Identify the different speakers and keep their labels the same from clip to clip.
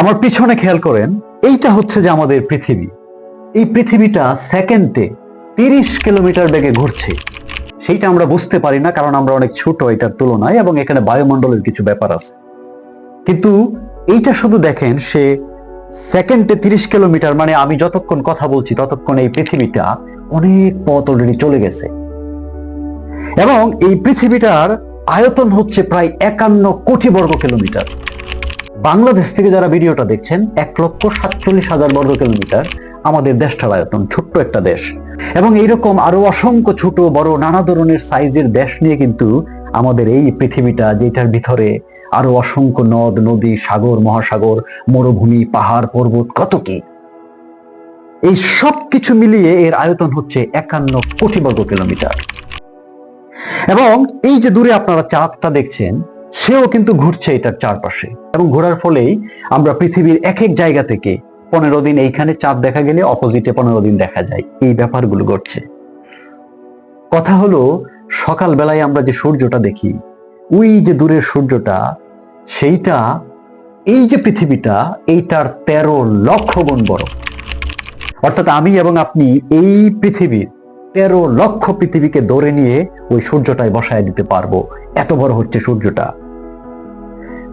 Speaker 1: আমার পিছনে খেয়াল করেন, এইটা হচ্ছে যে আমাদের পৃথিবী। এই পৃথিবীটা সেকেন্ডে তিরিশ কিলোমিটার বেগে ঘুরছে। সেইটা আমরা বুঝতে পারি না, কারণ আমরা অনেক ছোট এটার তুলনায় এবং এখানে বায়ুমণ্ডলের কিছু ব্যাপার আছে। কিন্তু এইটা শুধু দেখেন, সে সেকেন্ডে তিরিশ কিলোমিটার মানে আমি যতক্ষণ কথা বলছি ততক্ষণ এই পৃথিবীটা অনেক পথ অলরেডি চলে গেছে। এবং এই পৃথিবীটার আয়তন হচ্ছে প্রায় একান্ন কোটি বর্গ কিলোমিটার। বাংলাদেশ থেকে যারা ভিডিওটা দেখছেন, এক লক্ষ সাতচল্লিশ হাজার বর্গ কিলোমিটার আমাদের দেশটার আয়তন ছোট্ট একটা দেশ। এবং এইরকম আরও অসংখ্য ছোট, বড়, নানা ধরনের সাইজের দেশ নিয়ে কিন্তু আমাদের এই পৃথিবীটা, যেটার ভিতরে আরও অসংখ্য নদ, নদী, সাগর, মহাসাগর, মরুভূমি, পাহাড়, পর্বত, কত কি। এই সব কিছু মিলিয়ে এর আয়তন হচ্ছে একান্ন কোটি বর্গ কিলোমিটার। এবং এই যে দূরে আপনারা চাঁদটা দেখছেন সেও কিন্তু ঘুরছে এটার চারপাশে। এবং ঘোরার ফলেই আমরা পৃথিবীর এক এক জায়গা থেকে পনেরো দিন এইখানে চাঁদ দেখা গেলে অপোজিটে পনেরো দিন দেখা যায়। এই ব্যাপারগুলো ঘটছে। কথা হলো সকাল বেলায় আমরা যে সূর্যটা দেখি, ওই যে দূরের সূর্যটা, সেইটা, এই যে পৃথিবীটা, এইটার তেরো লক্ষ গুণ বড়। অর্থাৎ আমি এবং আপনি এই পৃথিবীর তেরো লক্ষ পৃথিবীকে ধরে নিয়ে ওই সূর্যটায় বসায় দিতে পারব। এত বড় হচ্ছে সূর্যটা।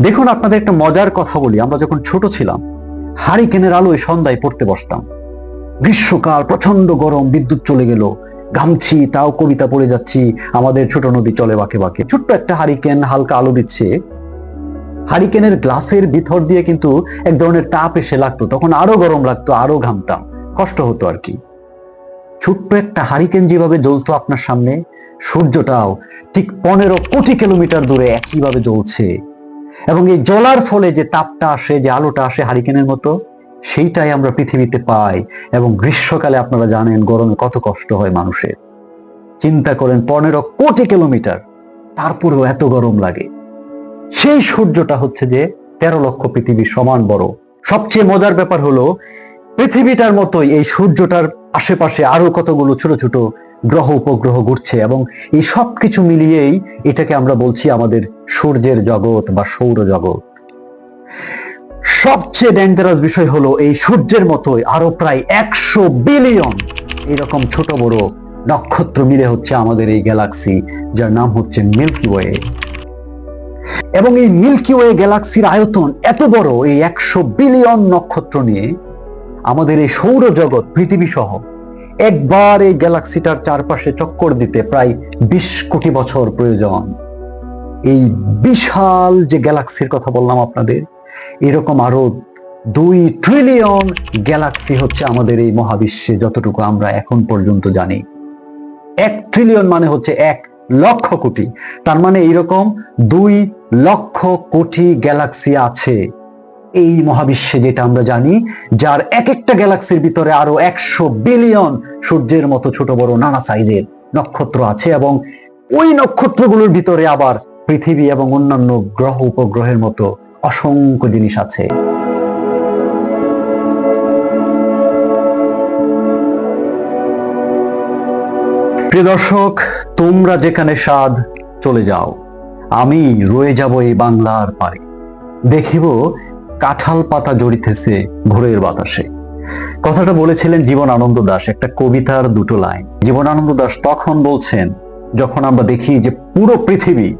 Speaker 1: দেখুন আপনাদের একটা মজার কথা বলি। আমরা যখন ছোট ছিলাম, হারিকেনের আলোয় সন্ধ্যায় পড়তে বসতাম। গ্রীষ্মকাল প্রচণ্ড গরম, বিদ্যুৎ চলে গেল। ঘামছি, তাও কবিতা পড়ে যাচ্ছি, আমাদের ছোট নদী চলে বাঁকে বাঁকে। ছোট্ট একটা হারিকেন হালকা আলো দিচ্ছে। হারিকেনের গ্লাসের ভিতর দিয়ে কিন্তু এক ধরনের তাপ এসে লাগতো। তখন আরও গরম লাগতো, আরও ঘামতাম। কষ্ট হতো আর কি। ছোট্ট একটা হারিকেন যেভাবে জ্বলতো আপনার সামনে, সূর্যটাও ঠিক পনেরো কোটি কিলোমিটার দূরে একইভাবে জ্বলছে। এবং এই জ্বলার ফলে যে তাপটা আসে, যে আলোটা আসে হারিকেনের মতো, সেইটাই আমরা পৃথিবীতে পাই। এবং গ্রীষ্মকালে আপনারা জানেন গরমে কত কষ্ট হয় মানুষের। চিন্তা করেন পনেরো কোটি কিলোমিটার, তারপরেও এত গরম লাগে। সেই সূর্যটা হচ্ছে যে তেরো লক্ষ পৃথিবীর সমান বড়। সবচেয়ে মজার ব্যাপার হলো, পৃথিবীটার মতোই এই সূর্যটার আশেপাশে আরও কতগুলো ছোট ছোট গ্রহ, উপগ্রহ ঘুরছে এবং এই সব কিছু মিলিয়েই এটাকে আমরা বলছি আমাদের সূর্যের জগৎ বা সৌর জগৎ। সবচেয়ে ডেঞ্জারাস বিষয় হলো এই সূর্যের মতোই আরও প্রায় একশো বিলিয়ন এরকম ছোট বড় নক্ষত্র মিলে হচ্ছে আমাদের এই গ্যালাক্সি যার নাম হচ্ছে মিল্কি ওয়ে এবং এই মিল্কি ওয়ে গ্যালাক্সির আয়তন এত বড়, এই একশো বিলিয়ন নক্ষত্র নিয়ে আমাদের এই সৌরজগৎ পৃথিবী সহ একবার এই গ্যালাক্সিটার চারপাশে চক্কর দিতে প্রায় বিশ কোটি বছর প্রয়োজন। এই বিশাল যে গ্যালাক্সির কথা বললাম আপনাদের, এরকম আরও দুই ট্রিলিয়ন গ্যালাক্সি হচ্ছে আমাদের এই মহাবিশ্বে যতটুকু আমরা এখন পর্যন্ত জানি। এক ট্রিলিয়ন মানে হচ্ছে এক লক্ষ কোটি। তার মানে এইরকম দুই লক্ষ কোটি গ্যালাক্সি আছে এই মহাবিশ্বে যেটা আমরা জানি, যার এক একটা গ্যালাক্সির ভিতরে আরও একশো বিলিয়ন সূর্যের মতো ছোট বড় নানা সাইজের নক্ষত্র আছে এবং ওই নক্ষত্রগুলোর ভিতরে আবার পৃথিবী এবং অন্যান্য গ্রহ উপগ্রহের মতো অসংখ্য জিনিস আছে। প্রিয় দর্শক, তোমরা যেখানে স্বাদ, চলে যাও। আমি রয়ে যাব এই বাংলার পারে। দেখিব কাঁঠাল পাতা জড়িতেছে ভোরের বাতাসে। কথাটা বলেছিলেন জীবন আনন্দ দাস, একটা কবিতার দুটো লাইন। জীবন আনন্দ দাস তখন বলছেন, যখন আমরা দেখি যে পুরো পৃথিবী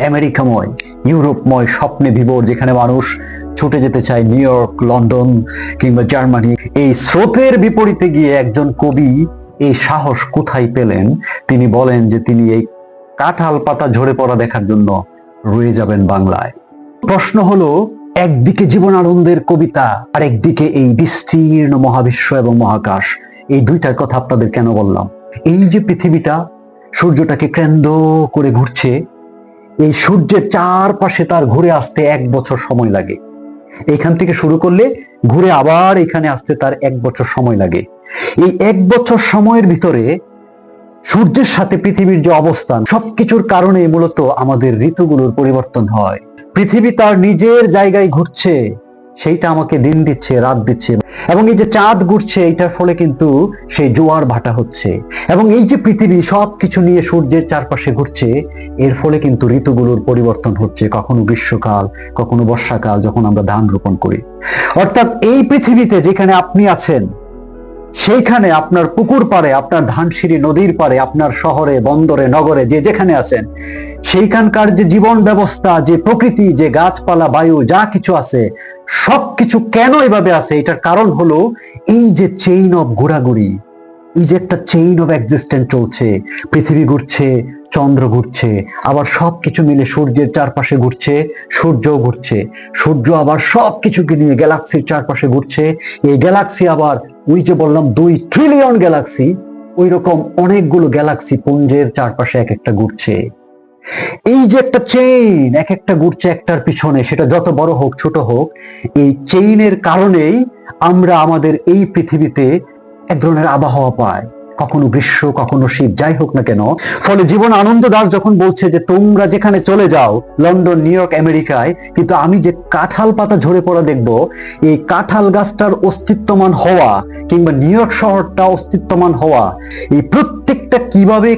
Speaker 1: আমেরিকাময় ইউরোপময় স্বপ্নে বিভোর যেখানে মানুষ ছুটে যেতে চায় নিউ ইয়র্ক, লন্ডন কিংবা জার্মানি। এই স্রোতের বিপরীতে গিয়ে একজন কবি এই সাহস কোথায় পেলেন? তিনি বলেন যে তিনি এই কাঁঠাল পাতা ঝরে পড়া দেখার জন্য রয়ে যাবেন বাংলায়। প্রশ্ন হলো, একদিকে জীবন আনন্দের কবিতা আর একদিকে এই বিস্তীর্ণ মহাবিশ্ব এবং মহাকাশ। এই দুইটার কথা আপনাদের কেন বললাম? এই যে পৃথিবীটা, সূর্যটাকে কেন্দ্র করে ঘুরছে এই সূর্যের চারপাশে তার ঘুরে আসতে এক বছর সময় লাগে। এখান থেকে শুরু করলে ঘুরে আবার এখানে আসতে তার এক বছর সময় লাগে। এই এক বছর সময়ের ভিতরে সূর্যের সাথে পৃথিবীর যে অবস্থান, সবকিছুর কারণে মূলত আমাদের ঋতুগুলোর পরিবর্তন হয়। পৃথিবী তার নিজের জায়গায় ঘুরছে। সেইটা আমাকে দিন দিচ্ছে, রাত দিচ্ছে। এবং এই যে চাঁদ ঘুরছে, এইটার ফলে কিন্তু সেই জোয়ার ভাটা হচ্ছে। এবং এই যে পৃথিবী সব কিছু নিয়ে সূর্যের চারপাশে ঘুরছে, এর ফলে কিন্তু ঋতুগুলোর পরিবর্তন হচ্ছে, কখনো গ্রীষ্মকাল, কখনো বর্ষাকাল, যখন আমরা ধান রোপণ করি। অর্থাৎ এই পৃথিবীতে যেখানে আপনি আছেন সেইখানে আপনার পুকুর পারে আপনার ধানসিঁড়ি নদীর পারে আপনার শহরে, বন্দরে, নগরে, যে যেখানে আছেন, সেইখানকার যে জীবন ব্যবস্থা, যে প্রকৃতি, যে গাছপালা, বায়ু, যা কিছু আছে সব কিছু কেন এভাবে আছে? এটার কারণ হলো এই যে চেইন অফ ঘোরাঘুরি, এই যে একটা চেইন অফ এক্সিস্টেন্ট চলছে, পৃথিবী ঘুরছে চন্দ্র ঘুরছে, আবার সবকিছু মিলে সূর্যের চারপাশে ঘুরছে সূর্য ঘুরছে। সূর্য আবার সবকিছুকে নিয়ে গ্যালাক্সির চারপাশে ঘুরছে। এই গ্যালাক্সি আবার ওই যে বললাম দুই ট্রিলিয়ন গ্যালাক্সি ওই রকম অনেকগুলো গ্যালাক্সি পুঞ্জের চারপাশে এক একটা ঘুরছে। এই যে একটা চেইন এক একটা ঘুরছে একটার পিছনে, সেটা যত বড় হোক, ছোট হোক, এই চেইনের কারণেই আমরা আমাদের এই পৃথিবীতে এক ধরনের আবহাওয়া পাই। কখনো গ্রীষ্ম, কখনো শীত, যাই হোক না কেন, ফলে জীবন আনন্দ দাস যখন বলছে যে তোমরা যেখানে চলে যাও, লন্ডন, নিউ ইয়র্ক, আমেরিকায়, কিন্তু আমি যে কাঁঠাল পাতা ঝরে পড়া দেখব, এই কাঁঠাল গাছটার অস্তিত্বমান হওয়া, কিংবা নিউ ইয়র্ক শহরটা অস্তিত্বমান হওয়া, এই প্রত্যেকটা কীভাবে,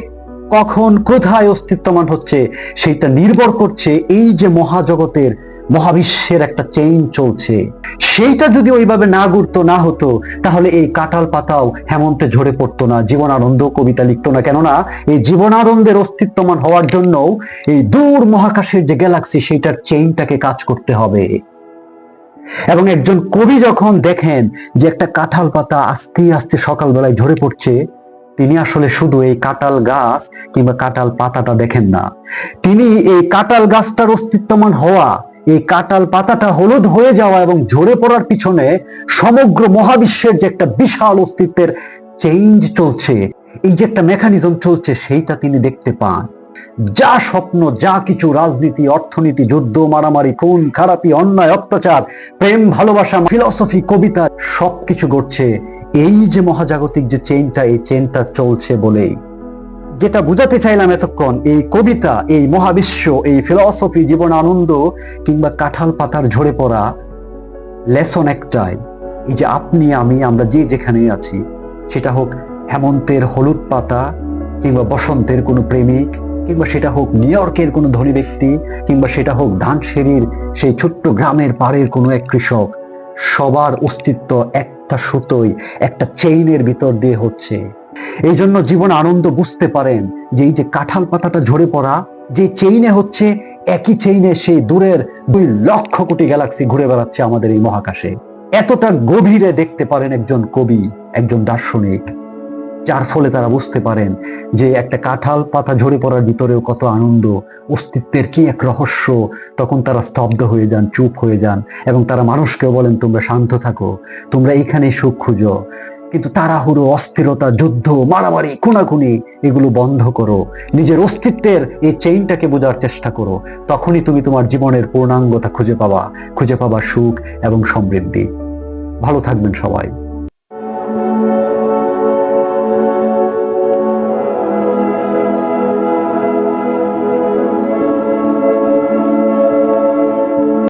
Speaker 1: কখন, কোথায় অস্তিত্বমান হচ্ছে, সেইটা নির্ভর করছে এই যে মহাজগতের মহাবিশ্বের একটা চেইন চলছে। সেইটা যদি ওইভাবে না ঘুরতো, না হতো, তাহলে এই কাঁঠাল পাতাও হেমন্তে ঝরে পড়তো না, জীবনানন্দ কবিতা লিখতো না। কেননা, এই জীবনানন্দের অস্তিত্বমান হওয়ার জন্য এই দূর মহাকাশের যে গ্যালাক্সি সেইটার চেইনটাকে কাজ করতে হবে। এবং একজন কবি যখন দেখেন যে একটা কাঁঠাল পাতা আস্তে আস্তে সকালবেলায় ঝরে পড়ছে, তিনি আসলে শুধু এই কাঁঠাল গাছ কিংবা কাঁঠাল পাতাটা দেখেন না। তিনি এই কাঁঠাল গাছটার অস্তিত্বমান হওয়া এই কাটাল পাতাটা হলুদ হয়ে যাওয়া এবং ঝরে পড়ার পিছনে সমগ্র মহাবিশ্বের যে একটা বিশাল অস্তিত্বের চেঞ্জ চলছে, এই যে একটা মেকানিজম চলছে, সেইটা তিনি দেখতে পান। যা স্বপ্ন, যা কিছু রাজনীতি, অর্থনীতি, যুদ্ধ, মারামারি, খুন, খারাপি, অন্যায়, অত্যাচার, প্রেম, ভালোবাসা ফিলসফি কবিতা, সবকিছু ঘটছে। এই যে মহাজাগতিক যে চেইনটা এই চেইনটা চলছে বলেই। যেটা বুঝাতে চাইলাম এতক্ষণ, এই কবিতা, এই মহাবিশ্ব, এই ফিলসফি জীবন আনন্দ, কিংবা কাঁঠাল পাতার ঝরে পড়া লেসন একটাই, এই যে আপনি, আমি, আমরা যে যেখানে আছি, সেটা হোক হেমন্তের হলুদ পাতা, কিংবা বসন্তের কোনো প্রেমিক, কিংবা সেটা হোক নিউ ইয়র্কের কোনো ধনী ব্যক্তি, কিংবা সেটা হোক ধানসেরির সেই ছোট্ট গ্রামের পাড়ের কোনো এক কৃষক, সবার অস্তিত্ব একটা সুতোই একটা চেইনের ভিতর দিয়ে হচ্ছে। এই জন্য জীবন আনন্দ বুঝতে পারেন যে এই যে কাঁঠাল পাতাটা ঝরে পড়া, যে চেইনে হচ্ছে, একই চেইনে সেই দূরের দুই লক্ষ কোটি গ্যালাক্সি ঘুরে বেড়াচ্ছে আমাদের এই মহাকাশে। এতটা গভীরে দেখতে পারেন একজন কবি, একজন দার্শনিক, যার ফলে তারা বুঝতে পারেন যে একটা কাঁঠাল পাতা ঝরে পড়ার ভিতরেও কত আনন্দ, অস্তিত্বের কি এক রহস্য। তখন তারা স্তব্ধ হয়ে যান, চুপ হয়ে যান এবং তারা মানুষকেও বলেন, তোমরা শান্ত থাকো, তোমরা এইখানেই সুখ খুঁজো। কিন্তু তাড়াহুড়ো, অস্থিরতা, যুদ্ধ, মারামারি, খুনাখুনি, এগুলো বন্ধ করো। নিজের অস্তিত্বের এই চেইনটাকে বোঝার চেষ্টা করো। তখনই তুমি তোমার জীবনের পূর্ণাঙ্গতা খুঁজে পাবা। খুঁজে পাবা সুখ এবং সমৃদ্ধি। ভালো থাকবেন সবাই।